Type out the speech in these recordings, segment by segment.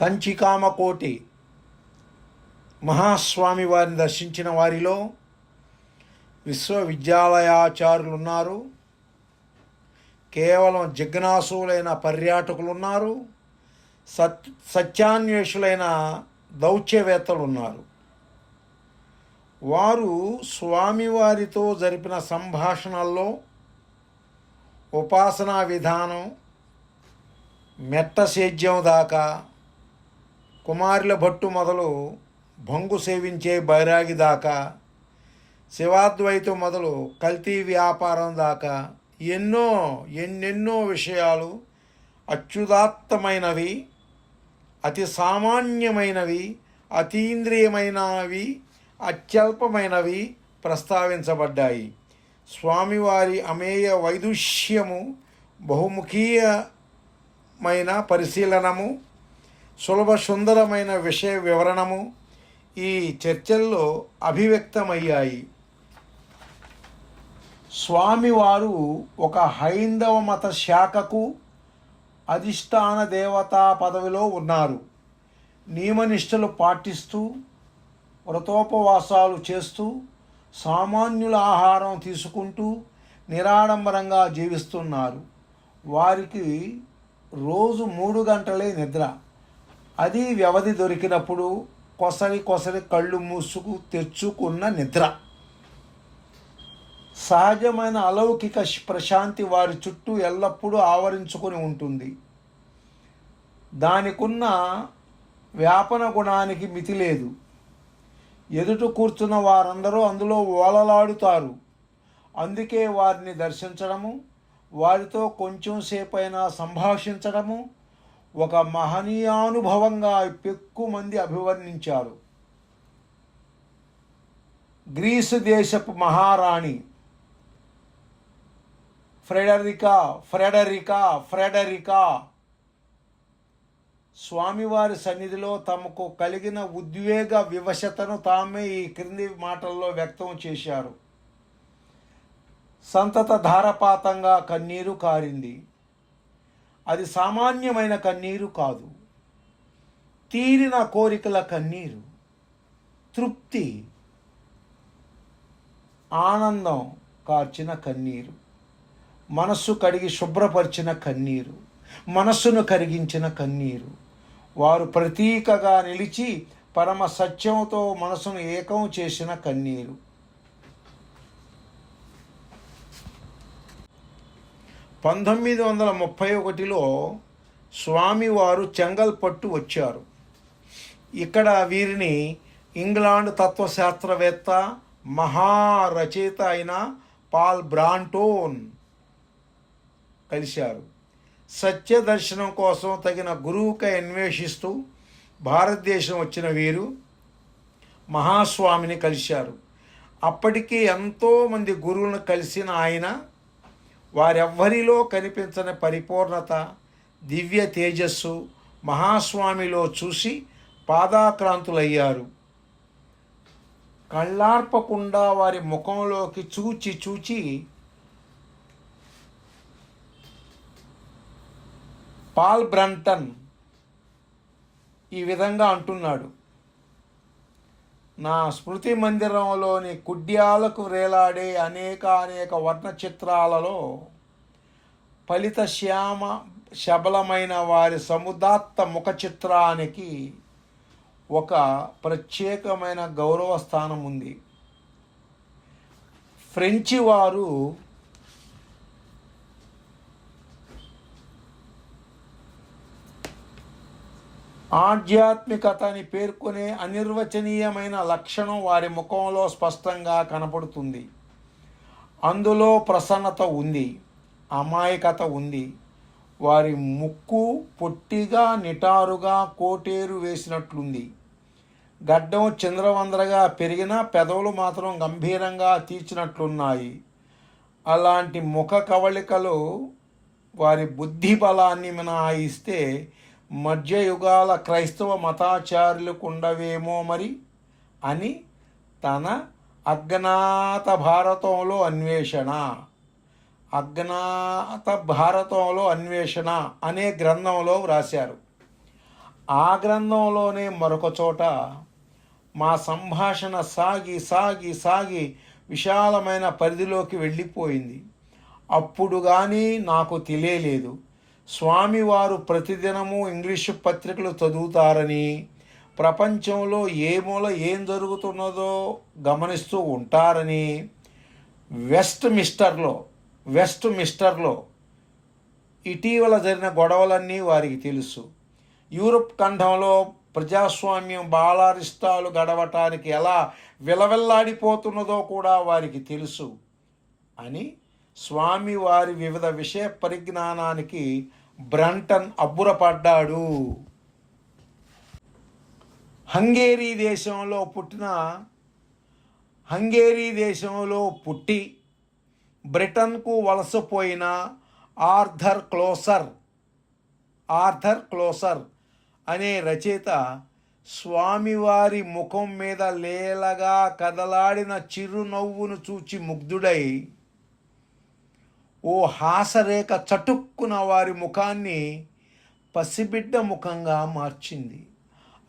కంచికామకోటి మహాస్వామి వారిని దర్శించిన వారిలో విశ్వవిద్యాలయాచారులు ఉన్నారు కేవలం జిజ్ఞాసులైన పర్యాటకులు ఉన్నారు సత్ సత్యాన్వేషులైన దౌత్యవేత్తలు ఉన్నారు వారు స్వామివారితో జరిపిన సంభాషణల్లో ఉపాసనా విధానం మెట్ట సేద్యం దాకా కుమారుల భట్టు మొదలు భంగు సేవించే బైరాగి దాకా శివాద్వైతం మొదలు కల్తీ వ్యాపారం దాకా ఎన్నో ఎన్నెన్నో విషయాలు అత్యుదాత్తమైనవి అతి సామాన్యమైనవి అతీంద్రియమైనవి అత్యల్పమైనవి ప్రస్తావించబడ్డాయి. స్వామివారి అమేయ వైదుష్యము బహుముఖీయమైన పరిశీలనము సులభ సుందరమైన విషయ వివరణము ఈ చర్చల్లో అభివ్యక్తమయ్యాయి. స్వామివారు ఒక హైందవ మత శాఖకు అధిష్టాన దేవతా పదవిలో ఉన్నారు. నియమనిష్టలు పాటిస్తూ వ్రతోపవాసాలు చేస్తూ సామాన్యుల ఆహారం తీసుకుంటూ నిరాడంబరంగా జీవిస్తున్నారు. వారికి రోజు మూడు గంటలే నిద్ర. అది వ్యవధి దొరికినప్పుడు కొసరి కొసరి కళ్ళు మూసుకు తెచ్చుకున్న నిద్ర. సహజమైన అలౌకిక ప్రశాంతి వారి చుట్టూ ఎల్లప్పుడూ ఆవరించుకొని ఉంటుంది. దానికున్న వ్యాపన గుణానికి మితి లేదు. ఎదుట కూర్చున్న వారందరూ అందులో ఓలలాడుతారు. అందుకే వారిని దర్శించడము వారితో కొంచెం సేపైనా సంభాషించడము ఒక మహనీయానుభవంగా పెక్కు మంది అభివర్ణించారు. గ్రీసు దేశపు మహారాణి ఫ్రెడరికా ఫ్రెడరికా ఫ్రెడరికా స్వామివారి సన్నిధిలో తమకు కలిగిన ఉద్వేగ వివశతను తామే ఈ క్రింది మాటల్లో వ్యక్తం చేశారు. సంతత ధారపాతంగా కన్నీరు కారింది. అది సామాన్యమైన కన్నీరు కాదు. తీరిన కోరికల కన్నీరు తృప్తి ఆనందం కార్చిన కన్నీరు మనస్సు కడిగి శుభ్రపరిచిన కన్నీరు మనస్సును కరిగించిన కన్నీరు. వారు ప్రతీకగా నిలిచి పరమ సత్యంతో మనసును ఏకం చేసిన కన్నీరు. పంతొమ్మిది వందల ముప్పై ఒకటిలో స్వామివారు చెంగల్పట్టు వచ్చారు. ఇక్కడ వీరిని ఇంగ్లాండ్ తత్వశాస్త్రవేత్త మహారచయిత అయిన పాల్ బ్రాంటోన్ కలిశారు. సత్య దర్శనం కోసం తగిన గురువుకై అన్వేషిస్తూ భారతదేశం వచ్చిన వీరు మహాస్వామిని కలిశారు. అప్పటికీ ఎంతోమంది గురువులను కలిసిన ఆయన వారెవ్వరిలో కనిపించని పరిపూర్ణత దివ్య తేజస్సు మహాస్వామిలో చూసి పాదాక్రాంతులయ్యారు. కళ్ళార్పకుండా వారి ముఖంలోకి చూచి చూచి పాల్ బ్రంటన్ ఈ విధంగా అంటున్నాడు. నా స్మృతి మందిరంలోని కుడ్యాలకు వేలాడే అనేక అనేక వర్ణ చిత్రాలలో ఫలిత శ్యామ శబలమైన వారి సముదాత్త ముఖ చిత్రానికి ఒక ప్రత్యేకమైన గౌరవ స్థానం ఉంది. ఫ్రెంచి వారు ఆధ్యాత్మికత అని పేర్కొనే అనిర్వచనీయమైన లక్షణం వారి ముఖంలో స్పష్టంగా కనపడుతుంది. అందులో ప్రసన్నత ఉంది అమాయకత ఉంది. వారి ముక్కు పొట్టిగా నిటారుగా కోటేరు వేసినట్లుంది. గడ్డం చంద్రవందరగా పెరిగిన పెదవులు మాత్రం గంభీరంగా తీర్చినట్లున్నాయి. అలాంటి ముఖ కవళికలు వారి బుద్ధి బలాన్ని మినహాయిస్తే మధ్యయుగాల క్రైస్తవ మతాచార్యులకుండవేమో మరి అని తన అజ్ఞాత భారతంలో అన్వేషణ. అజ్ఞాత భారతంలో అన్వేషణ అనే గ్రంథంలో వ్రాశారు. ఆ గ్రంథంలోనే మరొక చోట మా సంభాషణ సాగి సాగి సాగి విశాలమైన పరిధిలోకి వెళ్ళిపోయింది. అప్పుడు కానీ నాకు తెలియలేదు. స్వామివారు ప్రతిదినము ఇంగ్లీషు పత్రికలు చదువుతారని ప్రపంచంలో ఏ మూల ఏం జరుగుతున్నదో గమనిస్తూ ఉంటారని వెస్ట్ మిస్టర్లో వెస్ట్ మిస్టర్లో ఇటీవల జరిగిన గొడవలన్నీ వారికి తెలుసు. యూరప్ ఖండంలో ప్రజాస్వామ్యం బాలారిష్టాలు గడవటానికి ఎలా విలవిల్లాడిపోతున్నదో కూడా వారికి తెలుసు అని స్వామి వారి వివిధ విషయ పరిజ్ఞానానికి బ్రంటన్ అబ్బురపడ్డాడు. హంగేరీ దేశంలో పుట్టిన హంగేరీ దేశంలో పుట్టి బ్రిటన్కు వలసపోయిన ఆర్థర్ క్లోసర్ ఆర్థర్ క్లోసర్ అనే రచయిత స్వామివారి ముఖం మీద లేలగా కదలాడిన చిరునవ్వును చూచి ముగ్ధుడై ఓ హాసరేఖ చటుక్కున వారి ముఖాన్ని పసిబిడ్డ ముఖంగా మార్చింది.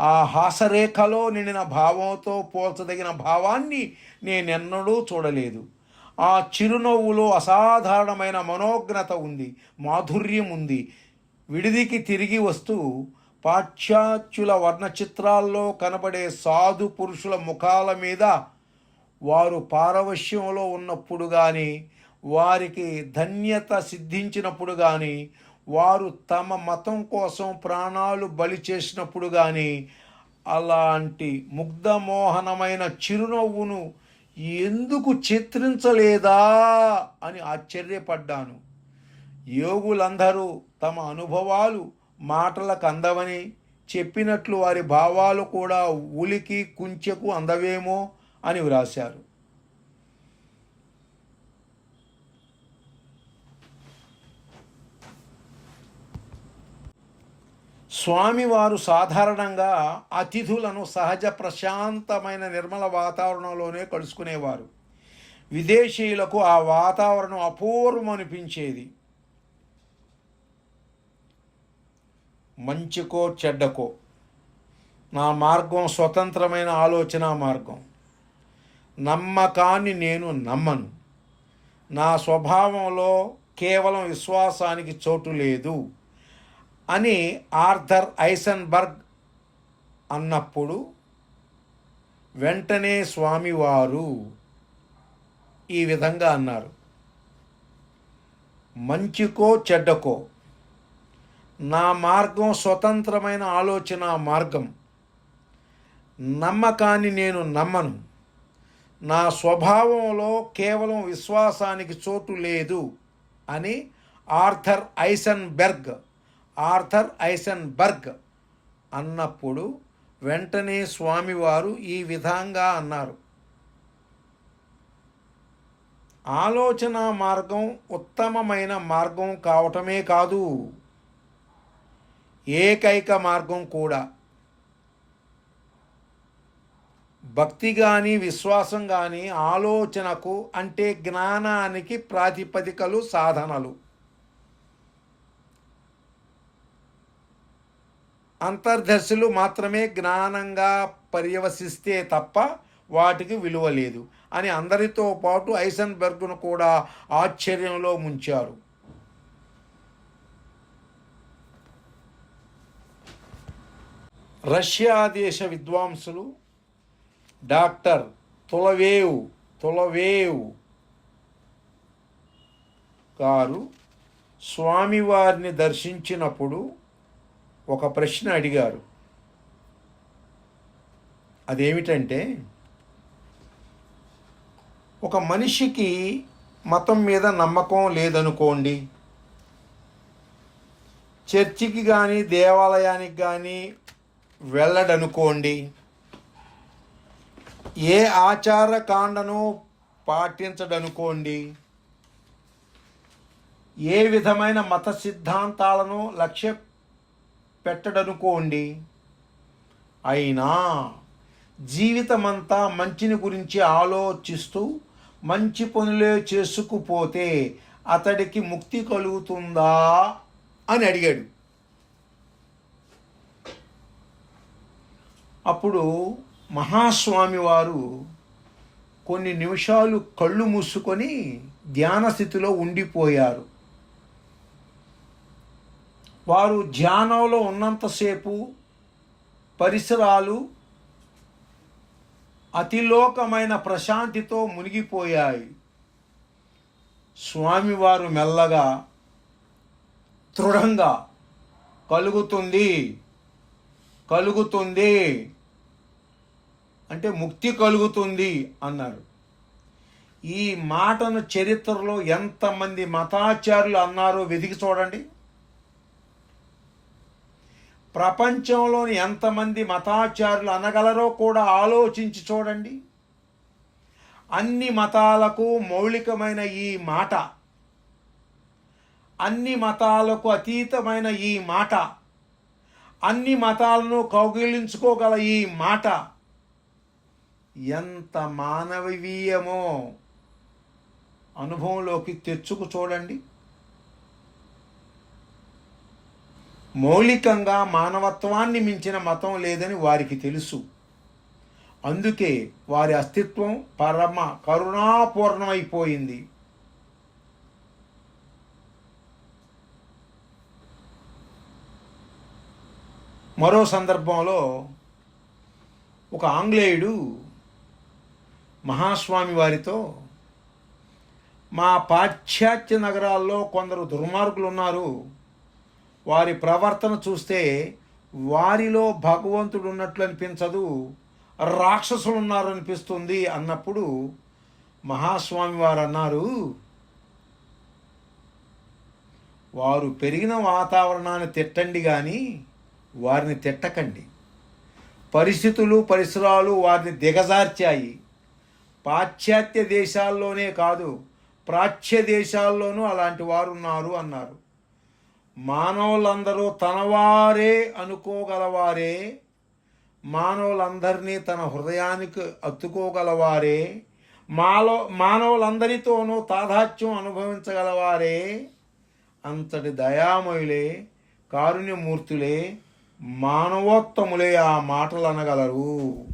ఆ హాసరేఖలో నిండిన భావంతో పోల్చదగిన భావాన్ని నేనెన్నడూ చూడలేదు. ఆ చిరునవ్వులో అసాధారణమైన మనోజ్ఞత ఉంది మాధుర్యం ఉంది. విడిదికి తిరిగి వస్తూ పాశ్చాత్యుల వర్ణచిత్రాల్లో కనబడే సాధు పురుషుల ముఖాల మీద వారు పారవశ్యంలో ఉన్నప్పుడు కానీ వారికి ధన్యత సిద్ధించినప్పుడు కానీ వారు తమ మతం కోసం ప్రాణాలు బలి చేసినప్పుడు కానీ అలాంటి ముగ్ధమోహనమైన చిరునవ్వును ఎందుకు చిత్రించలేదా అని ఆశ్చర్యపడ్డాను. యోగులందరూ తమ అనుభవాలు మాటలకు అందవని చెప్పినట్లు వారి భావాలు కూడా ఉలికి కుంచెకు అందవేమో అని వ్రాశారు. స్వామివారు సాధారణంగా అతిథులను సహజ ప్రశాంతమైన నిర్మల వాతావరణంలోనే కలుసుకునేవారు. విదేశీయులకు ఆ వాతావరణం అపూర్వం అనిపించేది మంచికో చెడ్డకో. నా మార్గం స్వతంత్రమైన ఆలోచన మార్గం. నమ్మకాన్ని నేను నమ్మను. నా స్వభావంలో కేవలం విశ్వాసానికి చోటు లేదు. అని ఆర్థర్ ఐసన్బర్గ్ అన్నప్పుడు వెంటనే స్వామివారు ఈ విధంగా అన్నారు. మంచికో చెడ్డకో. నా మార్గం స్వతంత్రమైన ఆలోచన మార్గం. నమ్మకాన్ని నేను నమ్మను. నా స్వభావంలో కేవలం విశ్వాసానికి చోటు లేదు అని ఆర్థర్ ఐసన్బెర్గ్ ఆర్థర్ ఐసన్బర్గ్ అన్నప్పుడు వెంటనే స్వామివారు ఈ విధంగా అన్నారు. ఆలోచన మార్గం ఉత్తమమైన మార్గం కావటమే కాదు. ఏకైక మార్గం కూడా. భక్తి కానీ విశ్వాసం కానీ ఆలోచనకు అంటే జ్ఞానానికి ప్రాతిపదికలు సాధనలు. అంతర్దర్శులు మాత్రమే జ్ఞానంగా పర్యవసిస్తే తప్ప వాటికి విలువ లేదు అని అందరితో పాటు ఐసన్బర్గ్ను కూడా ఆశ్చర్యంలో ముంచారు. రష్యా దేశ విద్వాంసులు డాక్టర్ తులవేవ్ తులవేవ్ గారు స్వామివారిని దర్శించినప్పుడు ఒక ప్రశ్న అడిగారు. అదేమిటంటే ఒక మనిషికి మతం మీద నమ్మకం లేదనుకోండి చర్చికి కానీ దేవాలయానికి కానీ వెళ్ళడనుకోండి ఏ ఆచార కాండను పాటించడనుకోండి ఏ విధమైన మత సిద్ధాంతాలను లక్ష్య పెట్టడనుకోండి. అయినా జీవితమంతా మంచిని గురించి ఆలోచిస్తూ మంచి పనులే చేసుకుపోతే అతడికి ముక్తి కలుగుతుందా అని అడిగాడు. అప్పుడు మహాస్వామి వారు కొన్ని నిమిషాలు కళ్ళు మూసుకొని ధ్యాన స్థితిలో ఉండిపోయారు. వారు ధ్యానంలో ఉన్నంతసేపు పరిసరాలు అతిలోకమైన ప్రశాంతితో మునిగిపోయాయి. స్వామివారు మెల్లగా దృఢంగా కలుగుతుంది కలుగుతుంది అంటే ముక్తి కలుగుతుంది అన్నారు. ఈ మాటను చరిత్రలో ఎంతమంది మతాచారులు అన్నారో వెతికి చూడండి. ప్రపంచంలోని ఎంతమంది మతాచారులు అనగలరో కూడా ఆలోచించి చూడండి. అన్ని మతాలకు మౌలికమైన ఈ మాట అన్ని మతాలకు అతీతమైన ఈ మాట అన్ని మతాలను కౌగిలించుకోగల ఈ మాట ఎంత మానవీయమో అనుభవంలోకి తెచ్చుకు చూడండి. మౌలికంగా మానవత్వాన్ని మించిన మతం లేదని వారికి తెలుసు. అందుకే వారి అస్తిత్వం పరమ కరుణాపూర్ణమైపోయింది. మరో సందర్భంలో ఒక ఆంగ్లేయుడు మహాస్వామి వారితో మా పాశ్చాత్య నగరాల్లో కొందరు దుర్మార్గులు ఉన్నారు వారి ప్రవర్తన చూస్తే వారిలో భగవంతుడు ఉన్నట్లు అనిపించదు రాక్షసులు ఉన్నారనిపిస్తుంది అన్నప్పుడు మహాస్వామి వారు అన్నారు వారు పెరిగిన వాతావరణాన్ని తిట్టండి కానీ వారిని తిట్టకండి. పరిస్థితులు పరిసరాలు వారిని దిగజార్చాయి. పాశ్చాత్య దేశాల్లోనే కాదు ప్రాచ్య దేశాల్లోనూ అలాంటి వారు ఉన్నారు అన్నారు. మానవులందరూ తనవారే అనుకోగలవారే మానవులందరినీ తన హృదయానికి అత్తుకోగలవారే మాలో మానవులందరితోనూ తాదాత్యం అనుభవించగలవారే. అంతటి దయామయులే కారుణ్యమూర్తులే మానవోత్తములే ఆ మాటలు అనగలరు